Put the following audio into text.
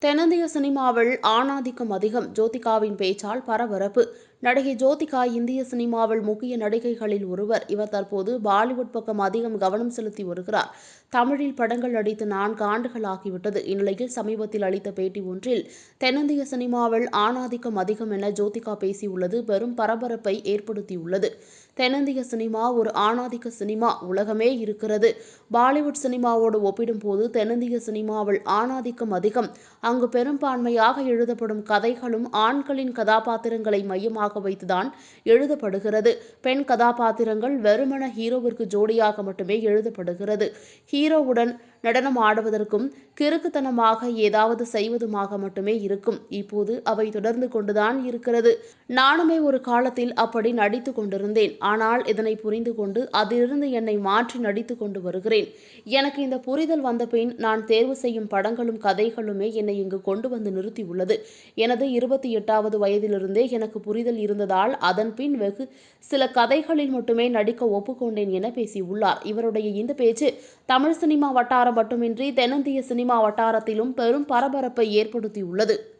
தென்னிந்திய சினிமாவில் ஆணாதிக்கம் அதிகம். ஜோதிகாவின் பேச்சால் பரபரப்பு. நடிகை ஜோதிகா இந்திய சினிமாவில் முக்கிய நடிகைகளில் ஒருவர். இவர் தற்போது பாலிவுட் பக்கம் அதிகம் கவனம் செலுத்தி வருகிறார். தமிழில் படங்கள் நடித்து நான்கு ஆண்டுகள் ஆகிவிட்டது இந்நிலையில் சமீபத்தில் அளித்த பேட்டி ஒன்றில் தென்னிந்திய சினிமாவில் ஆணாதிக்கம் அதிகம் என ஜோதிகா பேசியுள்ளது. பெரும் பரபரப்பை ஏற்படுத்தியுள்ளது. தென்னிந்திய சினிமா ஒரு ஆணாதிக்க சினிமா. உலகமே இருக்கிறது. பாலிவுட் சினிமாவோடு ஒப்பிடும்போது தென்னிந்திய சினிமாவில் ஆணாதிக்கம் அதிகம். அங்கு பெரும்பான்மையாக எழுதப்படும் கதைகளும் ஆண்களின் கதாபாத்திரங்களை மையமாக வைத்துதான் எழுதப்படுகிறது. பெண் கதாபாத்திரங்கள் வெறுமன ஹீரோவிற்கு ஜோடியாக மட்டுமே எழுதப்படுகிறது. ஹீரோவுடன் நடனம் ஆடுவதற்கும் கிறுக்குத்தனமாக ஏதாவது செய்வதுமாக மட்டுமே இருக்கும். இப்போது அவை தொடர்ந்து கொண்டுதான் இருக்கிறது. நானுமே ஒரு காலத்தில் அப்படி நடித்து கொண்டிருந்தேன். ஆனால் இதனை புரிந்து கொண்டு அதிலிருந்து என்னை மாற்றி நடித்து கொண்டு வருகிறேன். எனக்கு இந்த புரிதல் வந்த பின் நான் தேர்வு செய்யும் படங்களும் கதைகளுமே என்னை இங்கு கொண்டு வந்து நிறுத்தியுள்ளது. எனது இருபத்தி எட்டாவது வயதிலிருந்தே எனக்கு புரிதல் இருந்ததால் அதன் பின் வெகு சில கதைகளில் மட்டுமே நடிக்க ஒப்புக்கொண்டேன் என பேசியுள்ளார். இவருடைய இந்த பேச்சு தமிழ் சினிமா வட்டாரம் மட்டுமின்றி தென்னிந்திய சினிமா வட்டாரத்திலும் பெரும் பரபரப்பை ஏற்படுத்தியுள்ளது.